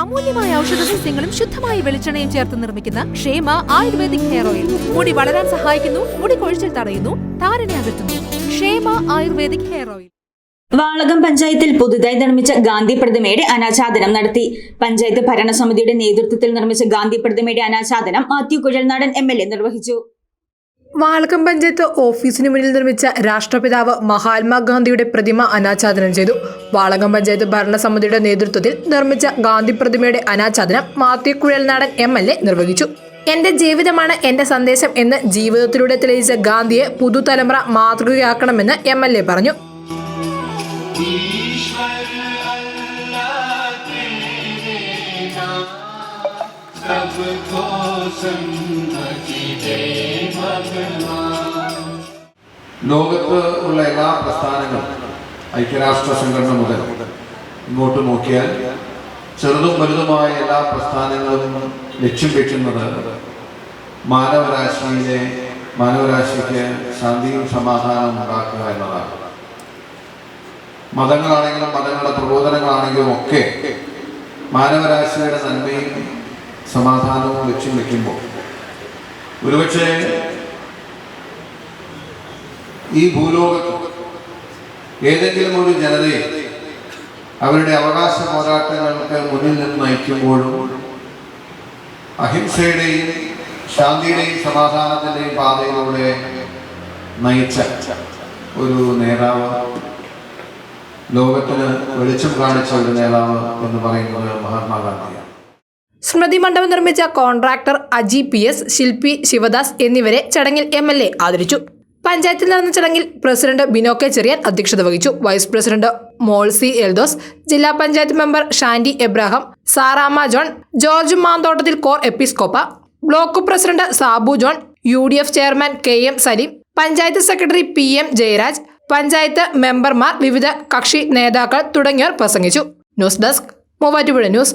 അമൂല്യമായ ഔഷധ സസ്യങ്ങളും ശുദ്ധമായ വെളിച്ചെണ്ണയും ചേർത്ത് നിർമ്മിക്കുന്ന ക്ഷേമ ആയുർവേദിക് ഹെയർ ഓയിൽ. മുടി വളരാൻ സഹായിക്കുന്നു മുടി കൊഴിച്ചിൽ തടയുന്നു താരനെ അകറ്റുന്നു. ക്ഷേമ ആയുർവേദിക് ഹെയർ ഓയിൽ. വാളകം പഞ്ചായത്തിൽ പുതുതായി നിർമ്മിച്ച ഗാന്ധി പ്രതിമയുടെ അനാച്ഛാദനം നടത്തി. പഞ്ചായത്ത് ഭരണസമിതിയുടെ നേതൃത്വത്തിൽ നിർമ്മിച്ച ഗാന്ധി പ്രതിമയുടെ അനാച്ഛാദനം മാത്യു കുഴൽനാടൻ എം നിർവഹിച്ചു. വാളകം പഞ്ചായത്ത് ഓഫീസിന് മുന്നിൽ നിർമ്മിച്ച രാഷ്ട്രപിതാവ് മഹാത്മാഗാന്ധിയുടെ പ്രതിമ അനാച്ഛാദനം ചെയ്തു. വാളകം പഞ്ചായത്ത് ഭരണസമിതിയുടെ നേതൃത്വത്തിൽ നിർമ്മിച്ച ഗാന്ധി പ്രതിമയുടെ അനാച്ഛാദനം Mathew Kuzhalnadan M L A നിർവഹിച്ചു. എന്റെ ജീവിതമാണ് എന്റെ സന്ദേശം എന്ന് ജീവിതത്തിലൂടെ തെളിയിച്ച ഗാന്ധിയെ പുതുതലമുറ മാതൃകയാക്കണമെന്ന് എം എൽ എ പറഞ്ഞു. सबको सन्मति दे भगवान ലോകത്ത് ഉള്ള എല്ലാ പ്രസ്ഥാനങ്ങളും ഐക്യരാഷ്ട്ര സംഘടന മുതൽ ഇങ്ങോട്ട് നോക്കിയാൽ ചെറുതും വലുതുമായ എല്ലാ പ്രസ്ഥാനങ്ങളും ലക്ഷ്യം വെക്കുന്നത് മാനവരാശിയിലെ മാനവരാശിക്ക് ശാന്തിയും സമാധാനവും ഉണ്ടാക്കുക എന്നതാണ് മതങ്ങളാണെങ്കിലും മതങ്ങളുടെ പ്രബോധനങ്ങളാണെങ്കിലും ഒക്കെ മാനവരാശിയുടെ നന്മയും സമാധാനവും ലക്ഷ്യം വയ്ക്കുമ്പോൾ ഒരുപക്ഷെ ഈ ഭൂലോകത്ത് ഏതെങ്കിലും ഒരു ജനതയെ അവരുടെ അവകാശ പോരാട്ടങ്ങൾക്ക് മുന്നിൽ നിന്ന് നയിക്കുമ്പോഴും അഹിംസയുടെയും ശാന്തിയുടെയും സമാധാനത്തിന്റെയും പാതയിലൂടെ നയിച്ച ഒരു നേതാവ് ലോകത്തിന് വെളിച്ചം കാണിച്ച ഒരു നേതാവ് എന്ന് പറയുന്നത് മഹാത്മാഗാന്ധിയാണ്. സ്മൃതി മണ്ഡപം നിർമ്മിച്ച കോൺട്രാക്ടർ അജി പി എസ് ശില്പി ശിവദാസ് എന്നിവരെ ചടങ്ങിൽ എം എൽ എ ആദരിച്ചു. പഞ്ചായത്തിൽ നടന്ന ചടങ്ങിൽ പ്രസിഡന്റ് ബിനോ കെ ചെറിയാൻ അധ്യക്ഷത വഹിച്ചു. വൈസ് പ്രസിഡന്റ് മോൾസി എൽദോസ് ജില്ലാ പഞ്ചായത്ത് മെമ്പർ ഷാൻഡി എബ്രഹാം സാറാമ ജോൺ ജോർജ് മാന്തോട്ടത്തിൽ കോർ എപ്പിസ്കോപ്പ block president Sabu John U D F chairman K M Saleem panchayat secretary P M Jayaraj panchayat മെമ്പർമാർ വിവിധ കക്ഷി നേതാക്കൾ തുടങ്ങിയവർ പ്രസംഗിച്ചു. News desk Muvattupuzha news.